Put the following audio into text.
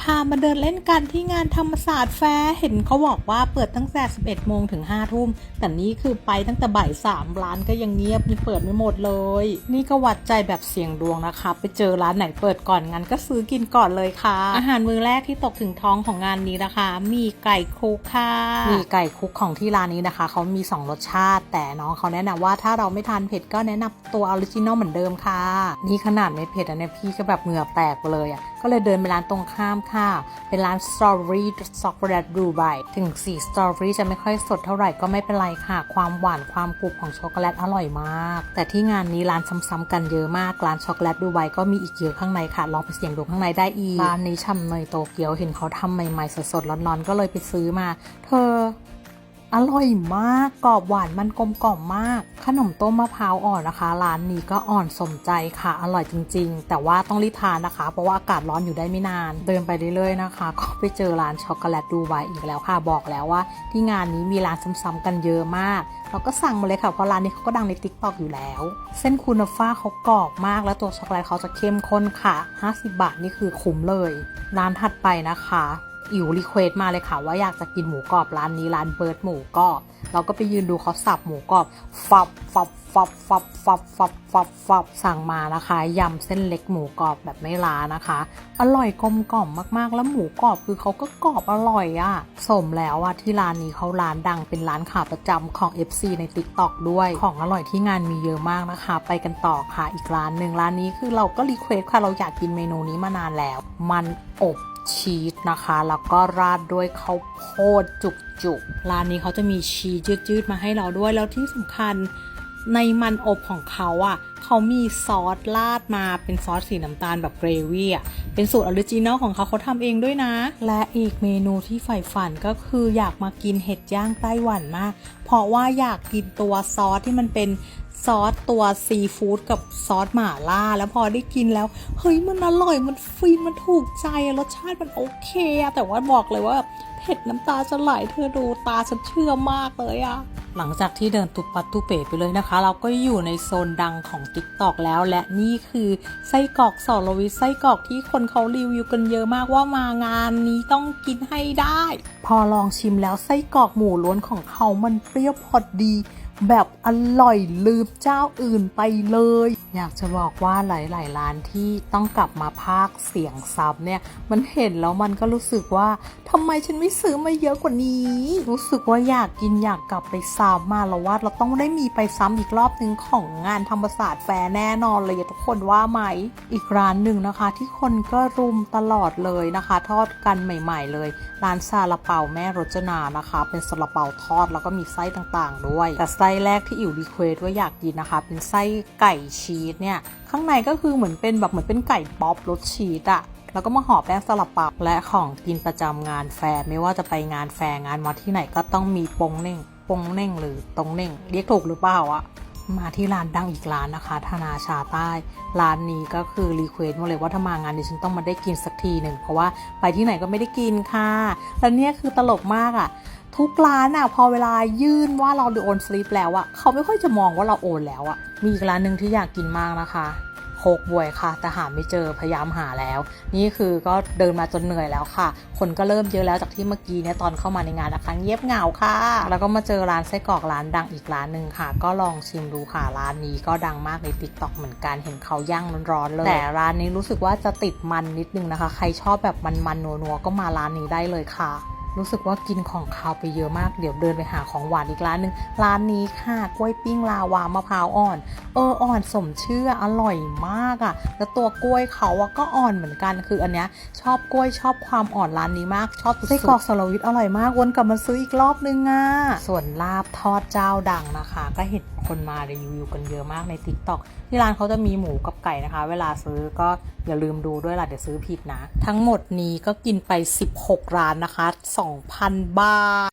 พามาเดินเล่นกันที่งานธรรมศาสตร์แฟร์เห็นเขาบอกว่าเปิดตั้งแต่ 11 โมงถึง 5 ทุ่ม แต่นี่คือไปตั้งแต่บ่าย3ร้านก็ยังเงียบยังเปิดไม่หมดเลย นี่ก็วัดใจแบบเสี่ยงดวงนะคะ ไปเจอร้านไหนเปิดก่อนงั้นก็ซื้อกินก่อนเลยค่ะ อาหารมื้อแรกที่ตกถึงท้องของงานนี้นะคะ มีไก่คลุกค่ะ มีไก่คลุกของที่ร้านนี้นะคะ เขามี 2 รสชาติ แต่น้องเขาแนะนำว่าถ้าเราไม่ทานเผ็ดก็แนะนำตัวออริจินอลเหมือนเดิมค่ะ นี่ขนาดไม่เผ็ดอันนี้พี่ก็แบบเหงื่อแตกไปเลยอะ ก็เลยเดินไปร้านตรงข้ามค่ะ เป็นร้าน Strawberry Chocolate d u b a i ถึงสีสตรอเบอรี่จะไม่ค่อยสดเท่าไหร่ก็ไม่เป็นไรค่ะ ความหวานความกรุบของช็อกโกแลตอร่อยมาก แต่ที่งานนี้ร้านซ้ำๆกันเยอะมาก ร้านช็อกโกแลตดูไบก็มีอีกเยอะข้างในค่ะ ลองไปเสี่ยงดูข้างในได้อีก ร้านนี้ช่ำเนยโตเกียวเห็นเขาทำใหม่ๆสดๆร้อนๆก็เลยไปซื้อมา เธอ อร่อยมากกรอบหวานมันกลมกล่อมมาก ขนมต้มมะพร้าวอ่อนนะคะ ร้านนี้ก็อ่อนสมใจค่ะ อร่อยจริง ๆ แต่ว่าต้องรีบทานนะคะ เพราะว่าอากาศร้อนอยู่ได้ไม่นาน เดินไปเรื่อยๆนะคะ ก็ไปเจอร้านช็อกโกแลตดูไบอีกแล้วค่ะ บอกแล้วว่า ที่งานนี้มีร้านซ้ำๆกันเยอะมากเราก็สั่งมาเลยค่ะเพราะร้านนี้เขาก็ดังในติ๊กต็อกอยู่แล้ว เส้นคูนาฟ่าเขากรอบมาก แล้วตัวช็อกโกแลตเขาจะเข้มข้นค่ะ 50 บาทนี่คือคุ้มเลย ร้านถัดไปนะคะ อิ๋วรีเควสมาเลยค่ะว่าอยากจะกินหมูกรอบร้านนี้ร้านเบิร์ดหมูกรอบเราก็ไปยืนดูเขาสับหมูกรอบฟับฟับฟับฟับฟับฟับฟับฟับสั่งมานะคะยำเส้นเล็กหมูกรอบแบบไม่ล้านะคะ อร่อยกลมกล่อมมากๆ แล้วหมูกรอบคือเขาก็กรอบอร่อยอะสมแล้วอะที่ร้านนี้เขาร้านดังเป็นร้านขาประจำของ FC ใน t ิ k t o k ด้วยของอร่อยที่งานมีเยอะมากนะคะ ไปกันต่อค่ะอีกร้านหนึ่งร้านนี้คือเราก็รีเควสค่ะเราอยากกินเมนูนี้มานานแล้ว มันอบชีสนะคะ แล้วก็ราดด้วยข้าวโพดจุกๆ ร้านนี้เขาจะมีชีสยืดๆ มาให้เราด้วย แล้วที่สำคัญในมันอบของเขาอะ เขามีซอสราดมาเป็นซอสสีน้ำตาลแบบเกรวี่อะ เป็นสูตรออริจินอลของเขาเขาทำเองด้วยนะ และอีกเมนูที่ใฝ่ฝันก็คืออยากมากินเห็ดย่างไต้หวันมาก เพราะว่าอยากกินตัวซอสที่มันเป็น ซอสตัวซีฟู้ดกับซอสหม่าล่า แล้วพอได้กินแล้ว เฮ้ยมันอร่อยมันฟินมันถูกใจรสชาติมันโอเคอะแต่ว่าบอกเลยว่าเผ็ดน้ำตาจะไหลเธอดูตาฉันเชื่อมากเลยอะหลังจากที่เดินตุบปัดตุเป๋ไปเลยนะคะ เราก็อยู่ในโซนดังของ t ิ k t o k แล้ว และนี่คือไส้กรอกสอรวิไส้กรอกที่คนเขารีวิวกันเยอะมากว่ามางานนี้ต้องกินให้ได้ พอลองชิมแล้วไส้กรอกหมูล้วนของเขามันเปรี้ยวพอดี แบบอร่อยลืมเจ้าอื่นไปเลย อยากจะบอกว่าหลาย ๆ ร้านที่ต้องกลับมาภาคเสียงซับเนี่ยมันเห็นแล้วมันก็รู้สึกว่าทำไมฉันไม่ซื้อมาเยอะกว่านี้ รู้สึกว่าอยากกินอยากกลับไปซ้ำมาแล้วว่าเราต้องได้มีไปซ้ำอีกรอบหนึ่งของงานธรรมศาสตร์แฟร์แน่นอนเลยทุกคนว่าไหม อีกร้านหนึ่งนะคะ ที่คนก็รุมตลอดเลยนะคะ ทอดกันใหม่ ๆ เลย ร้านซาลาเปาแม่รจนานะคะ เป็นซาลาเปาทอดแล้วก็มีไส้ต่างๆ ด้วยแต่ไส้แรกที่อิ๋วรีเควสว่าอยากกินนะคะ เป็นไส้ไก่ชีสเนี่ย ข้างในก็คือเหมือนเป็นแบบเหมือนเป็นไก่ป๊อปรสชีสอะแล้วก็มาห่อแป้งซาลาเปาและของกินประจำงานแฟร์ไม่ว่าจะไปงานแฟร์งานมาที่ไหนก็ต้องมีปงเน่งปงเน่งหรือตรงเน่ง เรียกถูกหรือเปล่าอะมาที่ร้านดังอีกร้านนะคะ ธนาชาใต้ ร้านนี้ก็คือรีเควสมาเลยว่าถ้ามางานนี้ฉันต้องมาได้กินสักทีหนึ่งเพราะว่าไปที่ไหนก็ไม่ได้กินค่ะ แล้วเนี่ยคือตลกมากอะ ทุกร้านอะพอเวลายื่นว่าเราโอนสลิปแล้วอะเขาไม่ค่อยจะมองว่าเราโอนแล้วอะมีอีกร้านหนึ่งที่อยากกินมากนะคะโคกบวยค่ะ แต่หาไม่เจอพยายามหาแล้ว นี่คือก็เดินมาจนเหนื่อยแล้วค่ะ คนก็เริ่มเยอะแล้วจากที่เมื่อกี้เนี่ยตอนเข้ามาในงานนะคะเงียบเหงาค่ะ แล้วก็มาเจอร้านไส้กรอกร้านดังอีกร้านหนึ่งค่ะ ก็ลองชิมดูค่ะร้านนี้ก็ดังมากในติ๊กต็อกเหมือนกันเห็นเขาย่างร้อนๆเลยแต่ร้านนี้รู้สึกว่าจะติดมันนิดนึงนะคะ ใครชอบแบบมันๆนัวๆก็มาร้านนี้ได้เลยค่ะ รู้สึกว่ากินของคาวไปเยอะมาก เดี๋ยวเดินไปหาของหวานอีกร้านหนึ่งร้านนี้ค่ะกล้วยปิ้งลาวามะพร้าวอ่อน อออ่อนสมชื่ออร่อยมากอะ่ะ แล้วตัวกล้วยเขาอะก็อ่อนเหมือนกัน คืออันเนี้ยชอบกล้วยชอบความอ่อนร้านนี้มาก ชอบไส้กรอกสลวิทอร่อยมากวนกลับมาซื้ออีกรอบนึงอะ่ะ ส่วนลาบทอดเจ้าดังนะคะ ก็เห็นคนมารีวิวกันเยอะมากใน t ิ k t o k ที่ร้านเขาจะมีหมูกับไก่นะคะ เวลาซื้อก็อย่าลืมดูด้วยล่ะเดี๋ยวซื้อผิดนะ ทั้งหมดนี้ก็กินไป 16 ร้านนะคะ 2,000 บาท